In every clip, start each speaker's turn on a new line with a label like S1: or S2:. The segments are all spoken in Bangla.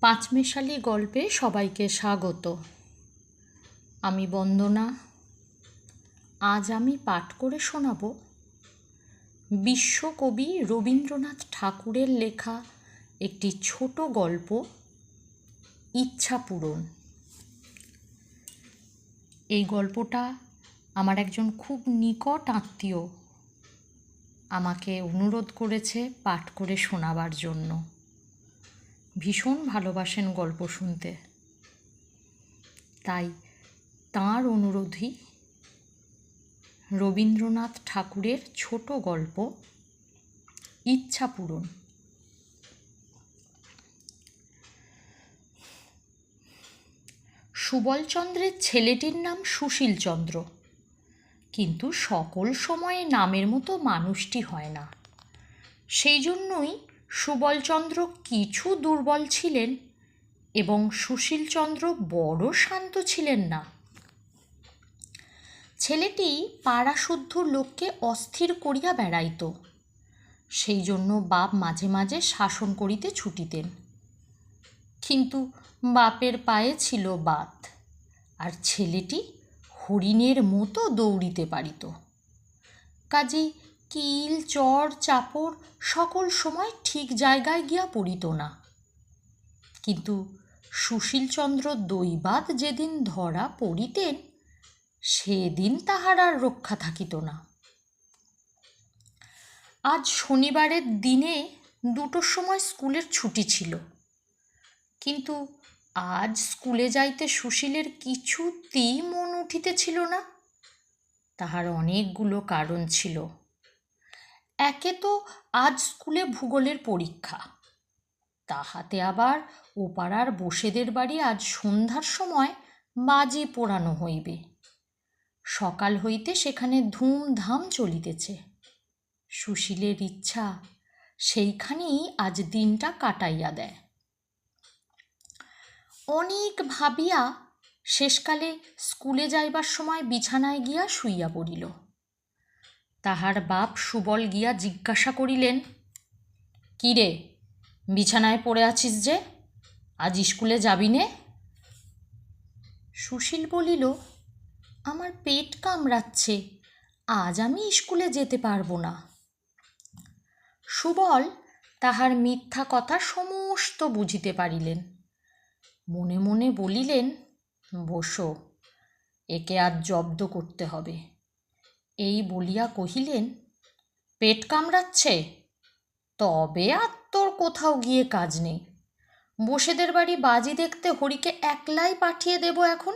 S1: পাঁচমেশালি গল্পে সবাইকে স্বাগত। আমি বন্দনা। আজ আমি পাঠ করে শোনাব বিশ্বকবি রবীন্দ্রনাথ ঠাকুরের লেখা একটি ছোট গল্প, ইচ্ছা পূরণ। এই গল্পটা আমার একজন খুব নিকট আত্মীয় আমাকে অনুরোধ করেছে পাঠ করে শোনাবার জন্য। ভীষণ ভালোবাসেন গল্প শুনতে। তাই তাঁর অনুরোধই রবীন্দ্রনাথ ঠাকুরের ছোট গল্প ইচ্ছা পূরণ। সুবলচন্দ্রের ছেলেটির নাম সুশীলচন্দ্র কিন্তু সকল সময়ে নামের মতো মানুষটি হয় না। সেই জন্যই সুবলচন্দ্র কিছু দুর্বল ছিলেন এবং সুশীলচন্দ্র বড় শান্ত ছিলেন না। ছেলেটি পাড়াশুদ্ধ লোককে অস্থির করিয়া বেড়াইত। সেই জন্য বাপ মাঝে মাঝে শাসন করিতে ছুটিতেন। কিন্তু বাপের পায়ে ছিল বাত আর ছেলেটি হরিণের মতো দৌড়িতে পারিত। কাজেই কিল, চর, চাপড় সকল সময় ঠিক জায়গায় গিয়া পড়িত না। কিন্তু সুশীলচন্দ্র দৈবাত যেদিন ধরা পড়িতেন, সেদিন তাহার আর রক্ষা থাকিত না। আজ শনিবারের দিনে দুটোর সময় স্কুলের ছুটি ছিল। কিন্তু আজ স্কুলে যাইতে সুশীলের কিছুতেই মন উঠিতেছিল না। তাহার অনেকগুলো কারণ ছিল। একে তো আজ স্কুলে ভূগোলের পরীক্ষা। তাহাতে আবার ওপাড়ার বসেদের বাড়ি আজ সন্ধ্যার সময় বাজি পোড়ানো হইবে। সকাল হইতে সেখানে ধুমধাম চলিতেছে। সুশীলের ইচ্ছা সেইখানেই আজ দিনটা কাটাইয়া দেয়। অনেক ভাবিয়া শেষকালে স্কুলে যাইবার সময় বিছানায় গিয়া শুইয়া পড়িল। তাহার বাপ সুবল গিয়া জিজ্ঞাসা করিলেন, কি রে, বিছানায় পড়ে আছিস যে? আজ স্কুলে যাবি নে? সুশীল বলিল, আমার পেট কামড়াচ্ছে, আজ আমি স্কুলে যেতে পারব না। সুবল তাহার মিথ্যা কথা সমস্ত বুঝিতে পারিলেন। মনে মনে বলিলেন, বসো, একে আজ জব্দ করতে হবে। এই বলিয়া কহিলেন, পেট কামড়াচ্ছে? তবে আর তোর কোথাও গিয়ে কাজ নেই। বসেদের বাড়ি বাজি দেখতে হরিকে একলাই পাঠিয়ে দেব এখন?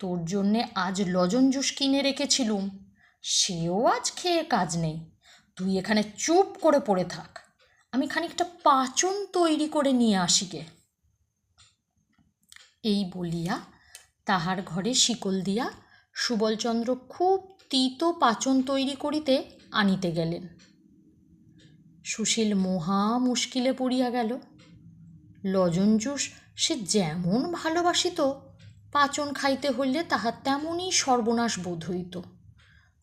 S1: তোর জন্যে আজ লজন জুস কিনে রেখেছিলুম, সেও আজ খেয়ে কাজ নেই। তুই এখানে চুপ করে পড়ে থাক। আমি খানিকটা পাচন তৈরি করে নিয়ে আসিকে এই বলিয়া তাহার ঘরে শিকল দিয়া সুবলচন্দ্র খুব তিত পাচন তৈরি করিতে আনিতে গেলেন। সুশীল মহা মুশকিলে পড়িয়া গেল। লজন জুস সে যেমন ভালোবাসিত, পাচন খাইতে হইলে তাহার তেমনই সর্বনাশ বোধ হইত।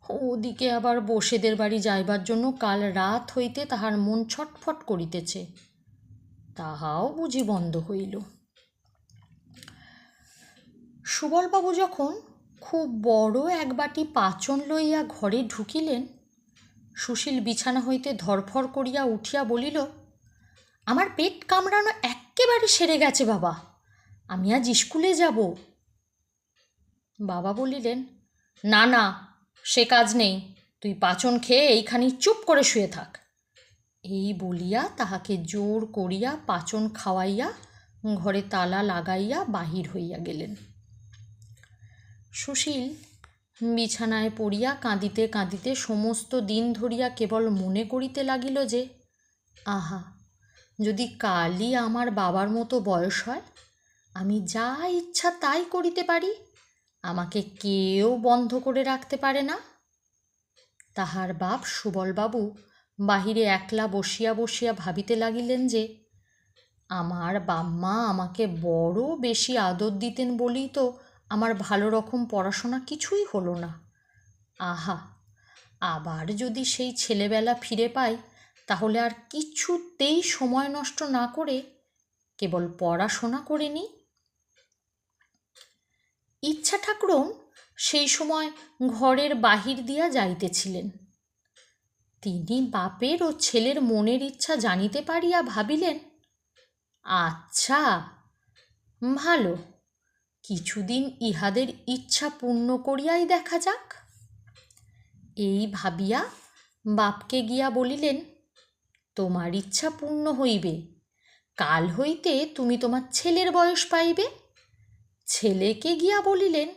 S1: ওদিকে আবার বসেদের বাড়ি যাইবার জন্য কাল রাত হইতে তাহার মন ছটফট করিতেছে। তাহাও বুঝি বন্ধ হইল। সুবলবাবু যখন খুব বড় এক বাটি পাচন লইয়া ঘরে ঢুকিলেন। সুশীল বিছানা হইতে ধরফর করিয়া উঠিয়া বলিল, আমার পেট কামড়ানো এক্কেবারে সেরে গেছে বাবা, আমি আজ স্কুলে যাব। বাবা বলিলেন, না না, সে কাজ নেই, তুই পাচন খেয়ে এইখানি চুপ করে শুয়ে থাক। এই বলিয়া তাহাকে জোর করিয়া পাচন খাওয়াইয়া ঘরে তালা লাগাইয়া বাহির হইয়া গেলেন। সুশীল বিছানায় পড়িয়া কাঁদিতে কাঁদিতে সমস্ত দিন ধরিয়া কেবল মনে করিতে লাগিল যে, আহা, যদি কালই আমার বাবার মতো বয়স হয়, আমি যা ইচ্ছা তাই করিতে পারি, আমাকে কেউ বন্ধ করে রাখতে পারে না। তাহার বাপ সুবলবাবু বাহিরে একলা বসিয়া বসিয়া ভাবিতে লাগিলেন যে, আমার বাম্মা আমাকে বড় বেশি আদর দিতেন বলেই তো আমার ভালো রকম পড়াশোনা কিছুই হলো না। আহা, আবার যদি সেই ছেলেবেলা ফিরে পাই, তাহলে আর কিছুতেই সময় নষ্ট না করে কেবল পড়াশোনা করে নিই। ইচ্ছা ঠাকুরন সেই সময় ঘরের বাহির দিয়া যাইতেছিলেন। তিনি বাপের ও ছেলের মনের ইচ্ছা জানিতে পারিয়া ভাবিলেন আচ্ছা ভালো। কিছুদিন ইহাদের ইচ্ছা পূর্ণ করিয়াই দেখা যাক। এই ভাবিয়া বাপকে গিয়া বলিলেন, তোমার ইচ্ছা পূর্ণ হইবে। কাল হইতে তুমি তোমার ছেলের বয়স পাইবে। ছেলেকে গিয়া বলিলেন,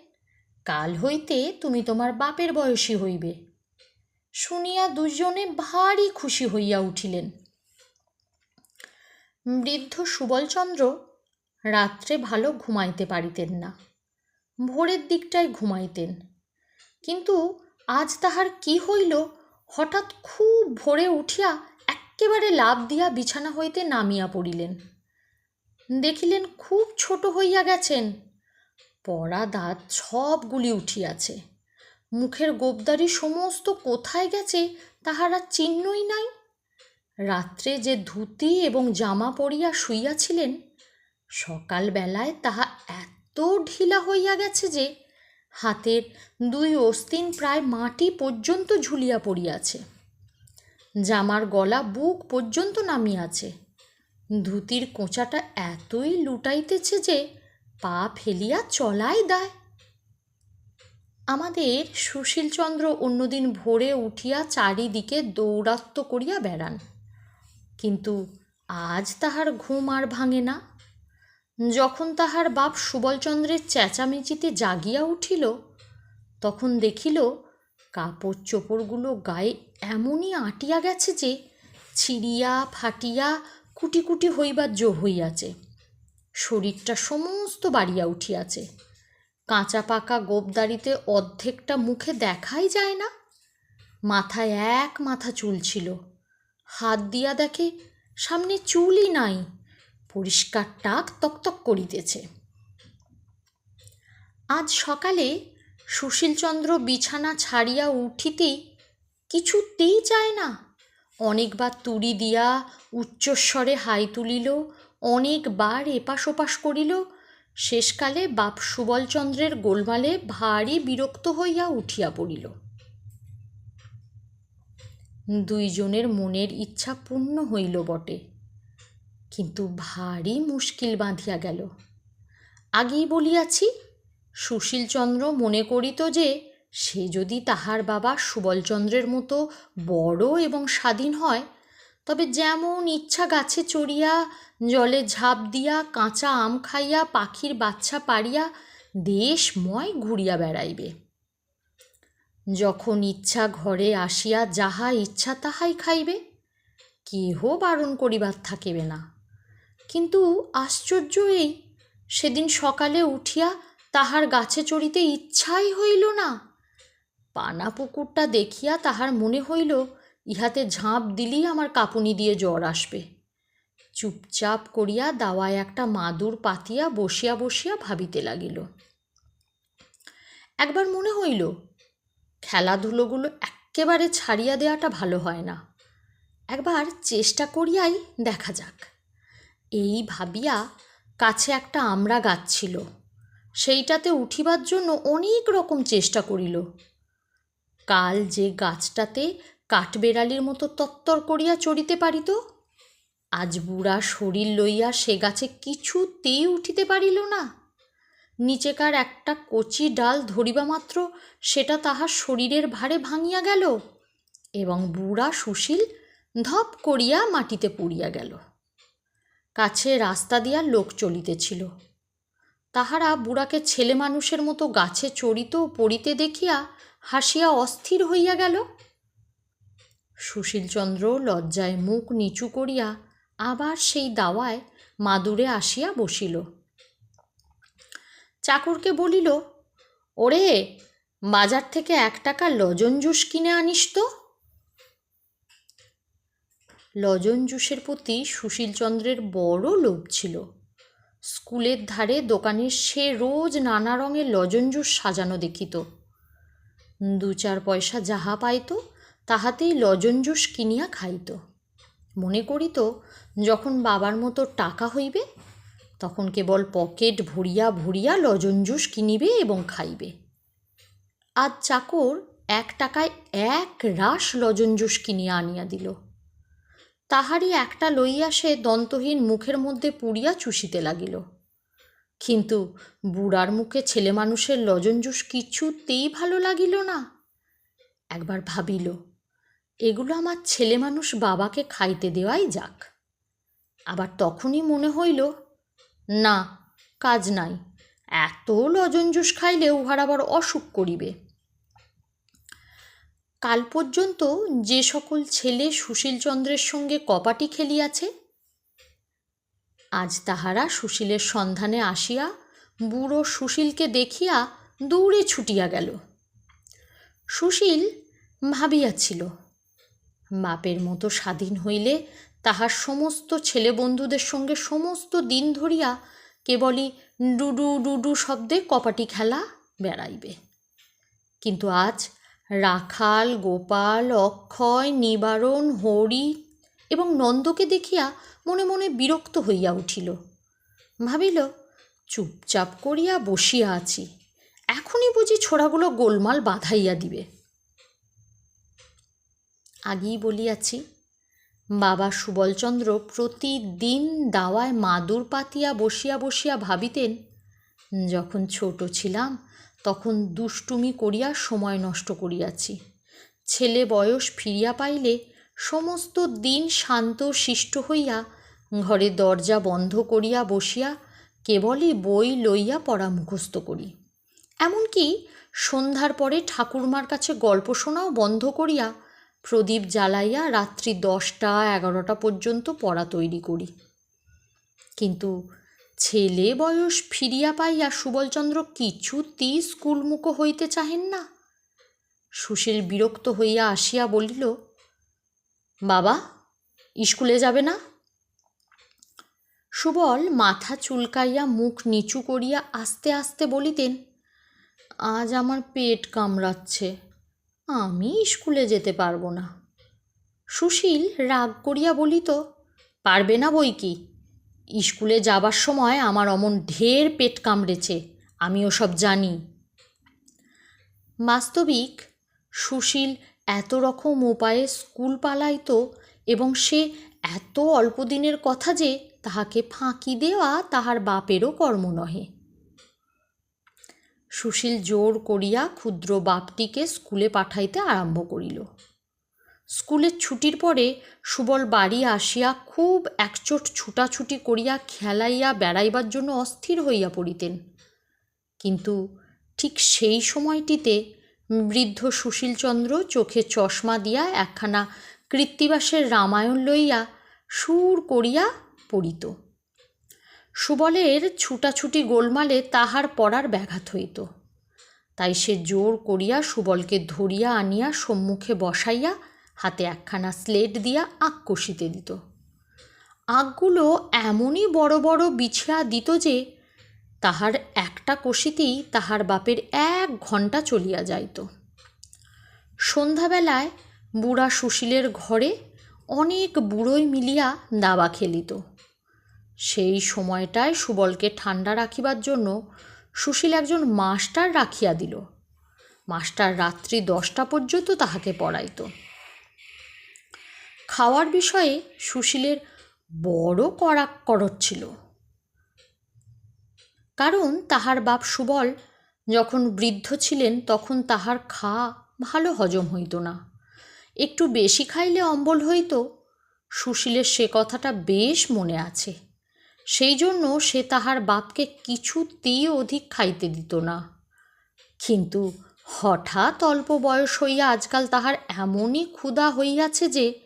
S1: কাল হইতে তুমি তোমার বাপের বয়সী হইবে। শুনিয়া দুজনে ভারী খুশি হইয়া উঠিলেন। বৃদ্ধ সুবলচন্দ্র রাত্রে ভালো ঘুমাইতে পারিতেন না। ভোরের দিকটায় ঘুমাইতেন। কিন্তু আজ তাহার কি হইল, হঠাৎ খুব ভোরে উঠিয়া এক্কেবারে লাভ দিয়া বিছানা হইতে নামিয়া পড়িলেন। দেখিলেন খুব ছোট হইয়া গেছেন। পড়া দাঁত সবগুলি উঠিয়াছে। মুখের গোবদারি সমস্ত কোথায় গেছে তাহার চিহ্নই নাই। রাত্রে যে ধুতি এবং জামা পরিয়া শুইয়াছিলেন সকালবেলায় তাহা এত ঢিলা হইয়া গেছে যে হাতের দুই অস্তিন প্রায় মাটি পর্যন্ত ঝুলিয়া পড়িয়াছে। জামার গলা বুক পর্যন্ত নামিয়াছে। ধুতির কোঁচাটা এতই লুটাইতেছে যে পা ফেলিয়া চলাই দায়। আমাদের সুশীলচন্দ্র অন্যদিন ভোরে উঠিয়া চারিদিকে দৌরাত্ম করিয়া বেড়ান। কিন্তু আজ তাহার ঘুম আর ভাঙে না। যখন তাহার বাপ সুবলচন্দ্রের চেঁচামেচিতে জাগিয়া উঠিল, তখন দেখিল, কাপড় চোপড়গুলো গায়ে এমনই আটিয়া গেছে যে ছিঁড়িয়া ফাটিয়া কুটি কুটি হইবার জো হইয়াছে। শরীরটা সমস্ত বাড়িয়া উঠিয়াছে। কাঁচা পাকা গোপদারিতে অর্ধেকটা মুখে দেখাই যায় না। মাথায় এক মাথা চুল ছিল। হাত দিয়া দেখে সামনে চুলই নাই। পরিষ্কার টাক তকতক করিতেছে আজ সকালে সুশীলচন্দ্র বিছানা ছাড়িয়া উঠিতেই কিছুতেই চায় না। অনেকবার তুড়ি দিয়া উচ্চস্বরে হাই তুলিল, অনেকবার এপাশ ওপাশ করিল। শেষকালে বাপ সুবলচন্দ্রের গোলমালে ভারী বিরক্ত হইয়া উঠিয়া পড়িল। দুইজনের মনের ইচ্ছা পূর্ণ হইল বটে। কিন্তু ভারী মুশকিল বাঁধিয়া গেল। আগেই বলিয়াছি, সুশীলচন্দ্র মনে করিত যে সে যদি তাহার বাবা সুবলচন্দ্রের মতো বড় এবং স্বাধীন হয়, তবে যেমন ইচ্ছা গাছে চড়িয়া, জলে ঝাঁপ দিয়া, কাঁচা আম খাইয়া, পাখির বাচ্চা পাড়িয়া দেশময় ঘুরিয়া বেড়াইবে। যখন ইচ্ছা ঘরে আসিয়া যাহা ইচ্ছা তাহাই খাইবে, কেহ বারণ করিবার থাকিবে না। কিন্তু আশ্চর্য এই, সেদিন সকালে উঠিয়া তাহার গাছে চড়িতে ইচ্ছাই হইল না। পানা পুকুরটা দেখিয়া তাহার মনে হইল, ইহাতে ঝাঁপ দিলেই আমার কাঁপুনি দিয়ে জ্বর আসবে। চুপচাপ করিয়া দাওয়ায় একটা মাদুর পাতিয়া বসিয়া বসিয়া ভাবিতে লাগিল। একবার মনে হইল, খেলাধুলোগুলো এক্কেবারে ছাড়িয়া দেওয়াটা ভালো হয় না। একবার চেষ্টা করিয়াই দেখা যাক। এই ভাবিয়া কাছে একটা আমড়া গাছ ছিল। সেইটাতে উঠিবার জন্য অনেক রকম চেষ্টা করিল। কাল যে গাছটাতে কাঠবেড়ালির মতো তত্তর করিয়া চড়িতে পারিত, আজ বুড়া শরীর লইয়া সে গাছে কিছুতেই উঠিতে পারিল না। নিচেকার একটা কচি ডাল ধরিবা মাত্র সেটা তাহার শরীরের ভারে ভাঙিয়া গেল এবং বুড়া সুশীল ধপ করিয়া মাটিতে পড়িয়া গেল। কাছে রাস্তা দিয়া লোক চলিতেছিল। তাহারা বুড়াকে ছেলে মানুষের মতো গাছে চড়িত পড়িতে দেখিয়া হাসিয়া অস্থির হইয়া গেল। সুশীলচন্দ্র লজ্জায় মুখ নিচু করিয়া আবার সেই দাওয়ায় মাদুরে আসিয়া বসিল। চাকরকে বলিল, ওরে, বাজার থেকে এক টাকা লজন জুস কিনে আনিস তো? লজন জুসের প্রতি সুশীলচন্দ্রের বড় লোভ ছিল। স্কুলের ধারে দোকানে সে রোজ নানা রঙের লজন জুস সাজানো দেখিত। দু চার পয়সা যাহা পাইত, তাহাতেই লজন জুস কিনিয়া খাইত। মনে করিত, যখন বাবার মতো টাকা হইবে, তখন কেবল পকেট ভরিয়া ভরিয়া লজন জুস কিনিবে এবং খাইবে। আজ চাকর এক টাকায় এক রাস লজন জুস কিনিয়া আনিয়া দিল। তাহারই একটা লইয়া সে দন্তহীন মুখের মধ্যে পুড়িয়া চুষিতে লাগিল। কিন্তু বুড়ার মুখে ছেলে মানুষের লজঞ্জুস কিছুতেই ভালো লাগিল না। একবার ভাবিল, এগুলো আমার ছেলে মানুষ বাবাকে খাইতে দেওয়াই যাক। আবার তখনই মনে হইল, না, কাজ নাই, এত লজঞ্জুস খাইলে উহার আবার অসুখ করিবে। কাল পর্যন্ত যে সকল ছেলে সুশীলচন্দ্রের সঙ্গে কপাটি খেলিয়াছে, আজ তাহারা সুশীলের সন্ধানে আসিয়া বুড়ো সুশীলকে দেখিয়া দৌড়ে ছুটিয়া গেল। সুশীল ভাবিয়াছিল, বাপের মতো স্বাধীন হইলে তাহার সমস্ত ছেলে বন্ধুদের সঙ্গে সমস্ত দিন ধরিয়া কেবলই ডুডু ডুডু শব্দে কপাটি খেলা বেড়াইবে। কিন্তু আজ রাখাল, গোপাল, অক্ষয়, নিবারণ, হরি এবং নন্দকে দেখিয়া মনে মনে বিরক্ত হইয়া উঠিল। ভাবিল, চুপচাপ করিয়া বসিয়া আছি। এখনই বুঝি ছোড়াগুলো গোলমাল বাঁধাইয়া দিবে। আগেই বলিয়াছি, বাবা সুবলচন্দ্র প্রতিদিন দাওয়ায় মাদুর পাতিয়া বসিয়া বসিয়া ভাবিতেন, যখন ছোট ছিলাম তখন দুষ্টুমি করিয়া সময় নষ্ট করিয়াছি। ছেলে বয়স ফিরিয়া পাইলে সমস্ত দিন শান্ত শিষ্ট হইয়া ঘরে দরজা বন্ধ করিয়া বসিয়া কেবলই বই লইয়া পড়া মুখস্থ করি। এমনকি সন্ধ্যার পরে ঠাকুরমার কাছে গল্প শোনাও বন্ধ করিয়া প্রদীপ জ্বালাইয়া রাত্রি দশটা এগারোটা পর্যন্ত পড়া তৈরি করি। কিন্তু ছেলে বয়স ফিরিয়া পাইয়া সুবলচন্দ্র কিছুতেই স্কুলমুখো হইতে চাহেন না। সুশীল বিরক্ত হইয়া আসিয়া বলিল, বাবা, স্কুলে যাবে না? সুবল মাথা চুলকাইয়া মুখ নিচু করিয়া আস্তে আস্তে বলিতেন, আজ আমার পেট কামড়াচ্ছে, আমি স্কুলে যেতে পারব না। সুশীল রাগ করিয়া বলিত, পারবে না বই কি? স্কুলে যাবার সময় আমার অমন ঢের পেট কামড়েছে, আমি ওসব জানি। বাস্তবিক, সুশীল এত রকম উপায়ে স্কুল পালাইত এবং সে এত অল্প দিনের কথা যে তাহাকে ফাঁকি দেওয়া তাহার বাপেরও কর্ম নহে। সুশীল জোর করিয়া ক্ষুদ্র বাপটিকে স্কুলে পাঠাইতে আরম্ভ করিল। স্কুলের ছুটির পরে সুবল বাড়ি আসিয়া খুব একচোট ছুটাছুটি করিয়া খেলাইয়া বেড়াইবার জন্য অস্থির হইয়া পড়িতেন। কিন্তু ঠিক সেই সময়টিতে বৃদ্ধ সুশীলচন্দ্র চোখে চশমা দিয়া একখানা কৃত্তিবাসের রামায়ণ লইয়া সুর করিয়া পড়িত। সুবলের ছুটাছুটি গোলমালে তাহার পড়ার ব্যাঘাত হইত। তাই সে জোর করিয়া সুবলকে ধরিয়া আনিয়া সম্মুখে বসাইয়া হাতে একখানা স্লেট দিয়া আঁক কষিতে দিত। আঁকগুলো এমনই বড় বড় বিছিয়া দিত যে, তাহার একটা কষিতেই তাহার বাপের এক ঘণ্টা চলিয়া যাইত। সন্ধ্যাবেলায় বুড়া সুশীলের ঘরে অনেক বুড়োই মিলিয়া দাবা খেলিত। সেই সময়টায় সুবলকে ঠান্ডা রাখিবার জন্য সুশীল একজন মাস্টার রাখিয়া দিল। মাস্টার রাত্রি দশটা পর্যন্ত তাহাকে পড়াইত। খাওয়ার বিষয়ে সুশীলের বড় কড়াক করত ছিল। কারণ তাহার বাপ সুবল যখন বৃদ্ধ ছিলেন তখন তাহার খাওয়া ভালো হজম হইত না। একটু বেশি খাইলে অম্বল হইত। সুশীলের সে কথাটা বেশ মনে আছে। সেই জন্য সে তাহার বাপকে কিছুতেই অধিক খাইতে দিত না। কিন্তু হঠাৎ অল্প বয়স হইয়া আজকাল তাহার এমনই ক্ষুধা হইয়াছে যে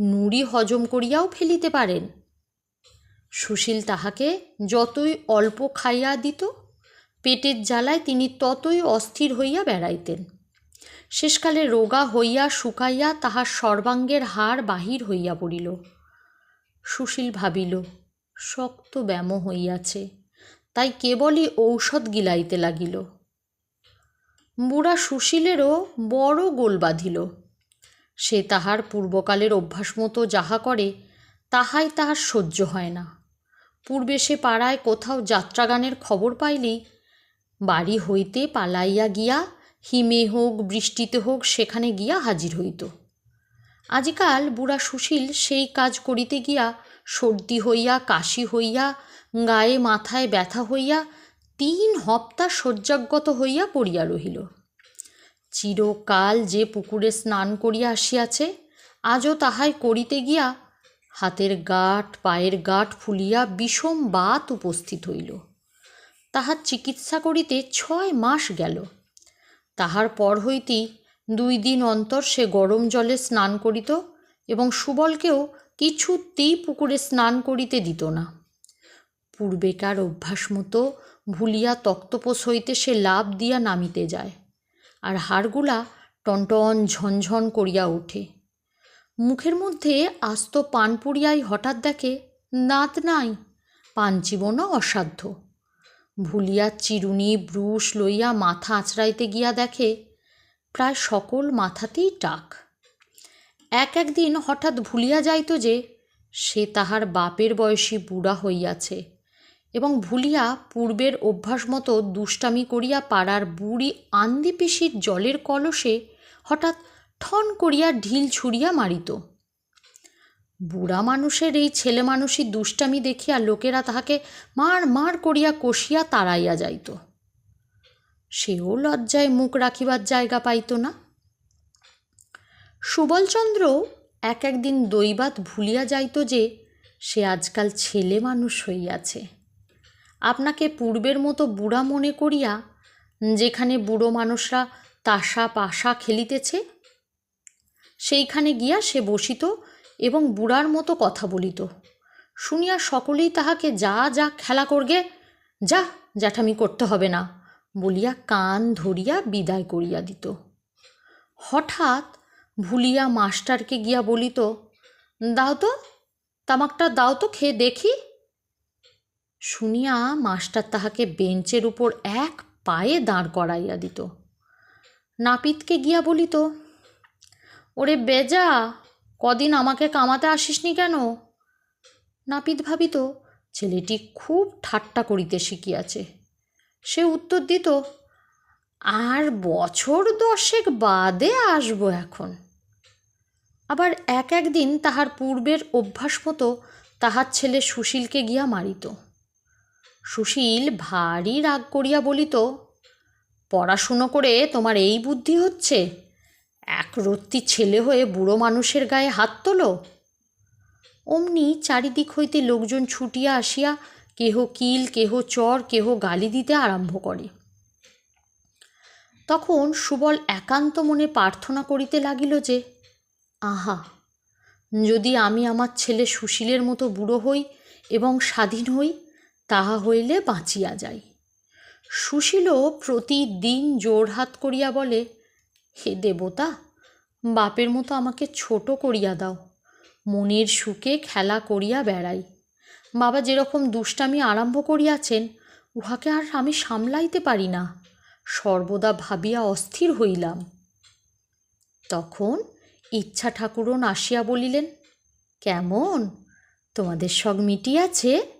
S1: নুড়ি হজম করিয়াও ফেলিতে পারেন। সুশীল তাহাকে যতই অল্প খাইয়া দিত, পেটের জ্বালায় তিনি ততই অস্থির হইয়া বেড়াইতেন। শেষকালে রোগা হইয়া শুকাইয়া তাহার সর্বাঙ্গের হাড় বাহির হইয়া পড়িল। সুশীল ভাবিল, শক্ত ব্যামো হইয়াছে, তাই কেবলই ঔষধ গিলাইতে লাগিল। বুড়া সুশীলেরও বড় গোল বাঁধিল। সে তাহার পূর্বকালের অভ্যাস মতো যাহা করে, তাহাই তাহার সহ্য হয় না। পূর্বে সে পাড়ায় কোথাও যাত্রাগানের খবর পাইলেই বাড়ি হইতে পালাইয়া গিয়া হিমে হোক, বৃষ্টিতে হোক, সেখানে গিয়া হাজির হইত। আজকাল বুড়া সুশীল সেই কাজ করিতে গিয়া সর্দি হইয়া, কাশি হইয়া, গায়ে মাথায় ব্যথা হইয়া, তিন হপ্তা শয্যাগত হইয়া পড়িয়া রহিল। চিরকাল যে পুকুরে স্নান করিয়া আসিয়াছে, আজও তাহাই করিতে গিয়া হাতের গাঁট, পায়ের গাঁট ফুলিয়া বিষম বাত উপস্থিত হইল। তাহার চিকিৎসা করিতে ছয় মাস গেল। তাহার পর হইতেই দুই দিন অন্তর সে গরম জলে স্নান করিত এবং সুবলকেও কিছুতেই পুকুরে স্নান করিতে দিত না। পূর্বেকার অভ্যাস মতো ভুলিয়া তক্তপোষ হইতে সে লাভ দিয়া নামিতে যায়। আর হাড়গুলা টনটন ঝনঝন করিয়া ওঠে মুখের মধ্যে আস্ত পান পুড়িয়াই হঠাৎ দেখে দাঁত নাই, পান চিবনও অসাধ্য। ভুলিয়া চিরুনি ব্রুশ লইয়া মাথা আঁচড়াইতে গিয়া দেখে, প্রায় সকল মাথাতেই টাক। এক একদিন হঠাৎ ভুলিয়া যাইত যে, সে তাহার বাপের বয়সী বুড়া হইয়াছে। এবং ভুলিয়া পূর্বের অভ্যাস মতো দুষ্টামি করিয়া পাড়ার বুড়ি আন্দি পিসির জলের কলসে হঠাৎ ঠন করিয়া ঢিল ছুঁড়িয়া মারিত। বুড়া মানুষের এই ছেলে মানুষই দুষ্টামি দেখিয়া লোকেরা তাহাকে মার মার করিয়া কষিয়া তাড়াইয়া যাইত। সেও লজ্জায় মুখ রাখিবার জায়গা পাইত না। সুবলচন্দ্র এক একদিন দৈবাত ভুলিয়া যাইত যে সে আজকাল ছেলে মানুষ হইয়াছে। আপনাকে পূর্বের মতো বুড়া মনে করিয়া যেখানে বুড়ো মানুষরা তাসা পাশা খেলিতেছে, সেইখানে গিয়া সে বসিত এবং বুড়ার মতো কথা বলিত। শুনিয়া সকলেই তাহাকে যা যা খেলা করগে, যা, জ্যাঠামি করতে হবে না বলিয়া কান ধরিয়া বিদায় করিয়া দিত। হঠাৎ ভুলিয়া মাস্টারকে গিয়া বলিত, দাও তো, তামাকটা দাও তো, খেয়ে দেখি। শুনিয়া মাস্টার তাহাকে বেঞ্চের উপর এক পায়ে দাঁড় করাইয়া দিত। নাপিতকে গিয়া বলিত, ওরে বেজা, কদিন আমাকে কামাতে আসিসনি কেন? নাপিত ভাবিত, ছেলেটি খুব ঠাট্টা করিতে শিখিয়াছে। সে উত্তর দিত, আর বছর দশেক বাদে আসব এখন। আবার এক একদিন তাহার পূর্বের অভ্যাস মতো তাহার ছেলে সুশীলকে গিয়া মারিত। সুশীল ভারী রাগ করিয়া বলিত, পড়াশুনো করে তোমার এই বুদ্ধি হচ্ছে? এক রত্তি ছেলে হয়ে বুড়ো মানুষের গায়ে হাত তোলো? অমনি চারিদিক হইতে লোকজন ছুটিয়া আসিয়া কেহ কিল, কেহ চর, কেহ গালি দিতে আরম্ভ করে। তখন সুবল একান্ত মনে প্রার্থনা করিতে লাগিল যে, আহা, যদি আমি আমার ছেলে সুশীলের মতো বুড়ো হই এবং স্বাধীন হই তাহা হইলে বাঁচিয়া যাই। সুশীলও প্রতিদিন জোড়হাত করিয়া বলে, হে দেবতা, বাপের মতো আমাকে ছোট করিয়া দাও। মনের সুখে খেলা করিয়া বেড়াই। বাবা যেরকম দুষ্টামি আরম্ভ করিয়াছেন, উহাকে আর আমি সামলাইতে পারি না। সর্বদা ভাবিয়া অস্থির হইলাম। তখন ইচ্ছা ঠাকুরন আসিয়া বলিলেন, কেমন? তোমাদের সব মিটিয়াছে?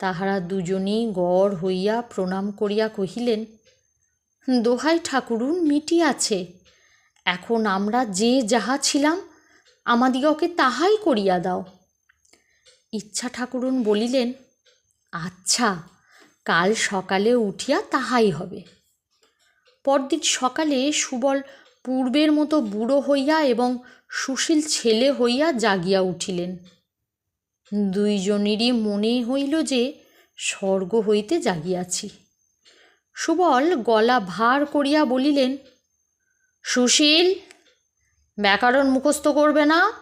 S1: তাহারা দুজনেই গড় হইয়া প্রণাম করিয়া কহিলেন, দোহাই ঠাকুরুন মিটিয়াছে এখন আমরা যে যাহা ছিলাম, আমাদিগকে তাহাই করিয়া দাও। ইচ্ছা ঠাকুরুন বলিলেন আচ্ছা কাল সকালে উঠিয়া তাহাই হবে। পরদিন সকালে সুবল পূর্বের মতো বুড়ো হইয়া এবং সুশীল ছেলে হইয়া জাগিয়া উঠিলেন। দুইজনেরই মনে হইল যে স্বর্গ হইতে জাগিয়াছি। সুবল গলা ভার করিয়া বলিলেন, সুশীল, ব্যাকরণ মুখস্থ করবে না?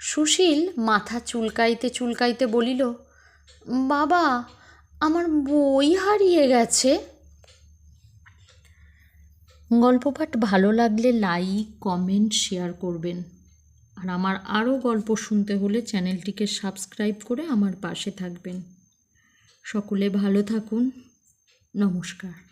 S1: সুশীল মাথা চুলকাইতে চুলকাইতে বলিল, বাবা, আমার বই হারিয়ে গেছে। গল্প পাঠ ভালো লাগলে লাইক, কমেন্ট, শেয়ার করবেন। আর আমার আরও গল্প শুনতে হলে চ্যানেলটিকে সাবস্ক্রাইব করে আমার পাশে থাকবেন। সকলে ভালো থাকুন। নমস্কার।